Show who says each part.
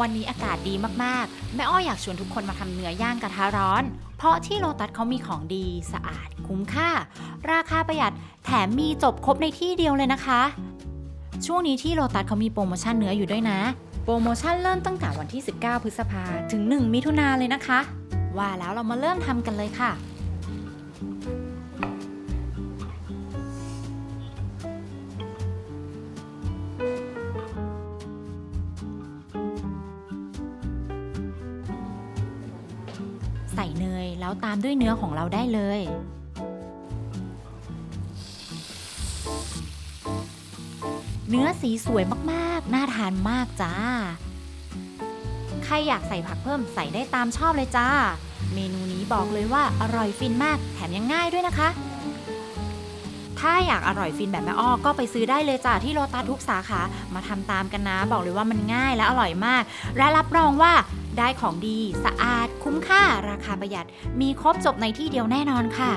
Speaker 1: วันนี้อากาศดีมากๆ แม่อ้อยอยากชวนทุกคนมาทำเนื้อย่างกระทะร้อน เพราะที่โลตัสเขามีของดีสะอาดคุ้มค่า ราคาประหยัดแถมมีจบครบในที่เดียวเลยนะคะ ช่วงนี้ที่โลตัสเขามีโปรโมชั่นเนื้ออยู่ด้วยนะ โปรโมชั่นเริ่มตั้งแต่วันที่ 19 พฤษภาถึง 1 มิถุนาเลยนะคะ ว่าแล้วเรามาเริ่มทำกันเลยค่ะ ใส่เนยแล้วตามด้วยเนื้อของเราได้เลย เนื้อสีสวยมากๆ น่าทานมากจ้า ใครอยากใส่ผักเพิ่มใส่ได้ตามชอบเลยจ้า เมนูนี้บอกเลยว่าอร่อยฟินมาก แถมยังง่ายด้วยนะคะ ถ้าอยากอร่อยฟินแบบแม่อ้อก็ไปซื้อได้เลยจ้าที่โลตัสทุกสาขา มาทำตามกันนะ บอกเลยว่ามันง่ายและอร่อยมาก และรับรองว่า ได้ของดี สะอาด คุ้มค่า ราคาประหยัด มีครบจบในที่เดียวแน่นอนค่ะ